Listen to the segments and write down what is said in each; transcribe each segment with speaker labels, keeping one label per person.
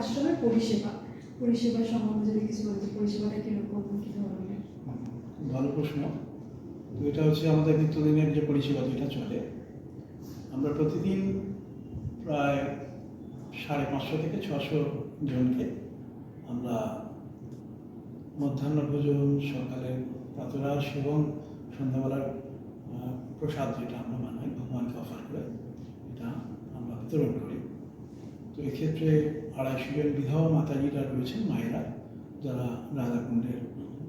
Speaker 1: আশ্রমের পরিষেবা। পরিষেবা সম্বন্ধে যদি কিছু বলতে, পরিষেবাটা কীরকম, কি ধরনের?
Speaker 2: ভালো প্রশ্ন। তো এটা হচ্ছে আমাদের নিত্যদিনের যে পরিষেবা যেটা চলে, আমরা প্রতিদিন প্রায় সাড়ে পাঁচশো থেকে ছশো জনকে আমরা মধ্যাহ্ন ভোজন, সকালে প্রাতরাশ এবং সন্ধ্যাবেলার প্রসাদ যেটা আমরা বানাই, ভগবানকে অফার করে, এটা আমরা বিতরণ করি। তো এক্ষেত্রে আড়াইশো জন বিধবা মাতাজিরা রয়েছেন, মায়েরা, যারা রাধাকুণ্ডের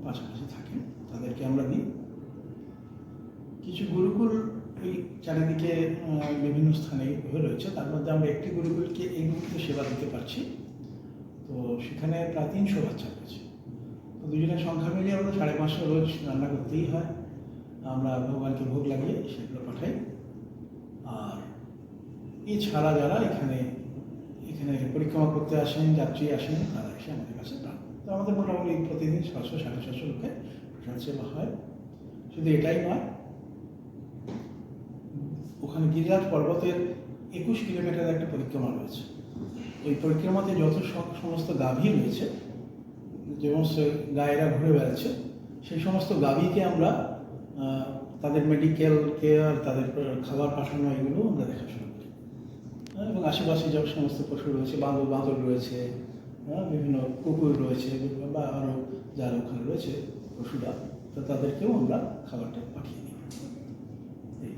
Speaker 2: পাশাপাশি থাকেন, তাদেরকে আমরা দিই। কিছু গুরুকুল ওই চারিদিকে বিভিন্ন স্থানে রয়েছে। তার মধ্যে আমরা একটি গুরুকুলকে এই মুহূর্তে সেবা দিতে পারছি। তো সেখানে প্রায় তিনশো বাচ্চা রয়েছে। তো দুজনের সংখ্যা মিলিয়ে আমরা সাড়ে পাঁচশো রোজ রান্না করতেই হয়। আমরা ভগবানকে ভোগ লাগিয়ে সেগুলো পাঠাই। আর এছাড়া যারা এখানে পরিক্রমা করতে আসেন, যাত্রী আসেন, তারা এসে আমাদের কাছে পান তো আমাদের মোটামুটি প্রতিদিন ছশো সাড়ে ছশো প্রসাদ সেবা হয়। শুধু এটাই নয়, ওখানে গিরিরাজ পর্বতের একুশ কিলোমিটার একটা পরিক্রমা রয়েছে। ওই পরিক্রমাতে যত সমস্ত গাভী রয়েছে যে সমস্ত গায়েরা ঘুরে বেড়াচ্ছে, সেই সমস্ত গাভীকে আমরা তাদের মেডিকেল কেয়ার তাদের খাবার পাঠানো, এগুলো আমরা দেখাশোনা এবং আশেপাশে যে সমস্ত পশু রয়েছে বাঁদর বাঁদর রয়েছে হ্যাঁ, বিভিন্ন কুকুর রয়েছে বা আরও যারা ওখানে রয়েছে পশুরা তো তাদেরকেও আমরা খাবারটা পাঠিয়ে দিই।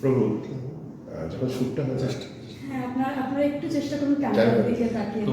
Speaker 3: প্রভু যখন যখন হয় হয়েছে
Speaker 1: হ্যাঁ আপনার আপনারা একটু চেষ্টা করুন ক্যামেরার দিকে তাকিয়ে।